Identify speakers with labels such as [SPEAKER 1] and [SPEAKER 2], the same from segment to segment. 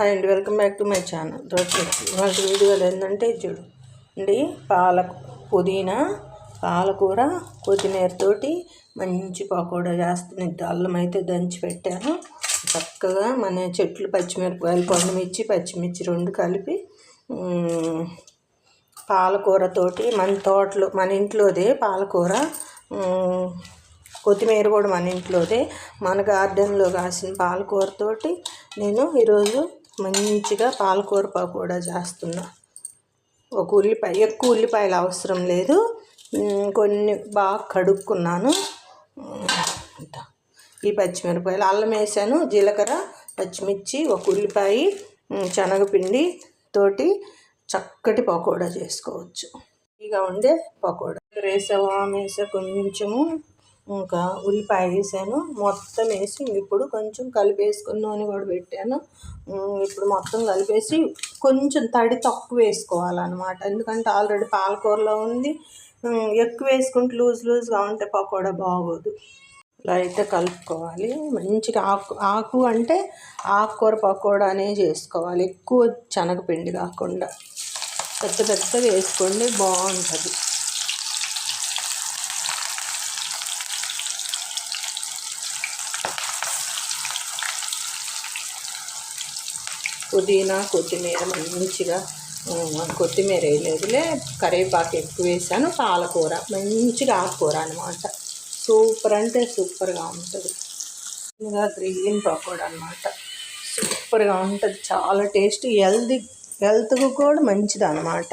[SPEAKER 1] Hi అండి welcome back to my channel. ఇవాళ వీడియోలు ఏంటంటే చూడు అండి పాల పుదీనా పాలకూర కొత్తిమీరతోటి మంచి పకోడా చేస్తుంది అల్లం అయితే దంచి పెట్టాను. చక్కగా మన చెట్లు పచ్చిమిరపకాయలు పండుమిర్చి పచ్చిమిర్చి రెండు కలిపి పాలకూరతోటి మన తోటలో మన ఇంట్లోదే పాలకూర కొత్తిమీర కూడా మన ఇంట్లోదే. మన గార్డెన్లో కాసిన పాలకూరతోటి నేను ఈరోజు మంచిగా పాలకూర పకోడా చేస్తున్నా. ఒక ఉల్లిపాయ ఎక్కువ ఉల్లిపాయలు అవసరం లేదు. కొన్ని బాగా కడుక్కున్నాను. ఈ పచ్చిమిరపకాయలు అల్లం వేసాను జీలకర్ర పచ్చిమిర్చి ఒక ఉల్లిపాయ శనగపిండి తోటి చక్కటి పకోడా చేసుకోవచ్చు. ఇక ఉండే పకోడా. వేసావా వేసా కొంచెము ఇంకా ఉల్లిపాయ వేసాను. మొత్తం వేసి ఇప్పుడు కొంచెం కలిపేసుకుని నూనె కూడా పెట్టాను. ఇప్పుడు మొత్తం కలిపేసి కొంచెం తడి తక్కువ వేసుకోవాలన్నమాట. ఎందుకంటే ఆల్రెడీ పాలకూరలో ఉంది. ఎక్కువ వేసుకుంటే లూజ్ లూజ్గా ఉంటే పకోడా బాగోదు. ఇలా అయితే కలుపుకోవాలి. మంచిగా ఆకు ఆకు అంటే ఆకుకూర పకోడానే చేసుకోవాలి. ఎక్కువ శనగపిండి కాకుండా. పెద్ద పెద్ద వేసుకోండి బాగుంటుంది. పుదీనా కొత్తిమీర మంచిగా కొత్తిమీర వేయలేదులే. కరివేపాకు ఎక్కువ వేసాను. పాలకూర మంచిగా ఆకుకూర అనమాట సూపర్ అంటే సూపర్గా ఉంటుంది. ఇంకా గ్రీన్ పకోడా అనమాట సూపర్గా ఉంటుంది. చాలా టేస్ట్ హెల్దీ హెల్త్కు కూడా మంచిది అనమాట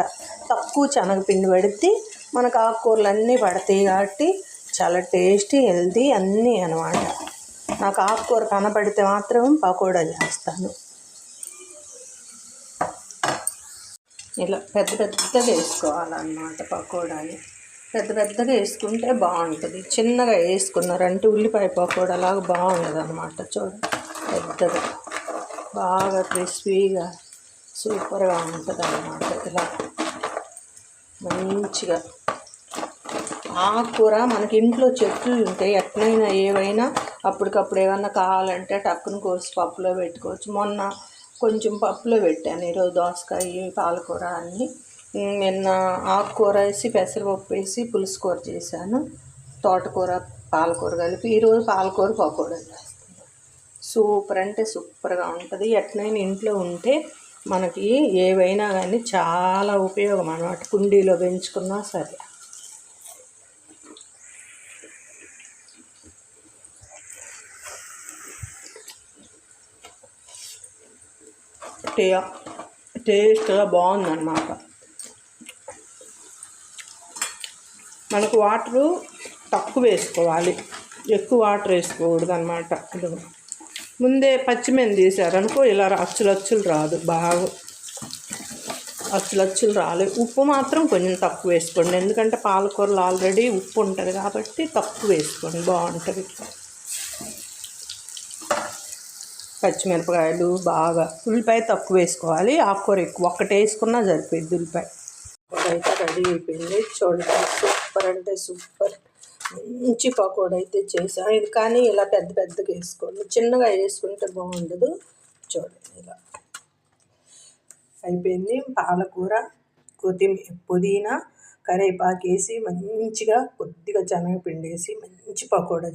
[SPEAKER 1] తక్కువ శనగపిండి పడితే మనకు ఆకుకూరలు అన్నీ పడతాయి కాబట్టి చాలా టేస్టీ హెల్దీ అన్నీ అనమాట నాకు ఆకుకూర కనపడితే మాత్రం పకోడా చేస్తాను. ఇలా పెద్ద పెద్దగా వేసుకోవాలన్నమాట పకోడాని. పెద్ద పెద్దగా వేసుకుంటే బాగుంటుంది. చిన్నగా వేసుకున్నారంటే ఉల్లిపాయ పకోడాలాగా బాగుండదు అనమాట చూడండి పెద్దగా బాగా క్రిస్పీగా సూపర్గా ఉంటుంది అనమాట ఇలా. మంచిగా. ఆకుకూర మనకి ఇంట్లో చెట్లు ఉంటాయి ఎట్లయినా ఏవైనా అప్పటికప్పుడు ఏమన్నా కావాలంటే టక్కును కోసి పప్పులో పెట్టుకోవచ్చు. మొన్న కొంచెం పప్పులో పెట్టాను. ఈరోజు దోసకాయ పాలకూర అన్నీ. నిన్న ఆకుకూర వేసి పెసరపప్పు వేసి పులుసు కూర చేశాను. తోటకూర పాలకూర కలిపి ఈరోజు పాలకూర పకోడా చేస్తాను సూపర్ అంటే సూపర్గా ఉంటుంది. ఎట్లయినా ఇంట్లో ఉంటే మనకి ఏవైనా కానీ చాలా ఉపయోగం అన్నమాట. కుండీలో పెంచుకున్నా సరే. టే టేస్ట్గా బాగుందన్నమాట. మనకు వాటరు తక్కువ వేసుకోవాలి. ఎక్కువ వాటర్ వేసుకోకూడదు అనమాట ముందే పచ్చిమిరప తీసారనుకో ఇలా అచ్చులచ్చులు రాదు బాగా. అచ్చులచ్చులు రాలేదు ఉప్పు మాత్రం కొంచెం తక్కువ వేసుకోండి. ఎందుకంటే పాలకూరలు ఆల్రెడీ ఉప్పు ఉంటుంది కాబట్టి తక్కువ వేసుకోండి. బాగుంటుంది. పచ్చిమిరపకాయలు బాగా ఉల్లిపాయ తక్కువ వేసుకోవాలి. ఆకుకూర ఎక్కువ. ఒక్కటే వేసుకున్నా సరిపోయింది ఉల్లిపాయ. అయితే రెడీ అయిపోయింది. చూడండి సూపర్ అంటే సూపర్. మంచి పకోడా అయితే చేసాం ఇది కానీ ఇలా పెద్ద పెద్దగా వేసుకోండి. చిన్నగా వేసుకుంటే బాగుండదు. చూడండి ఇలా. అయిపోయింది. పాలకూర కొత్తిమీర పుదీనా కరివేపాకు వేసి మంచిగా కొద్దిగా శనగపిండి వేసి మంచి పకోడా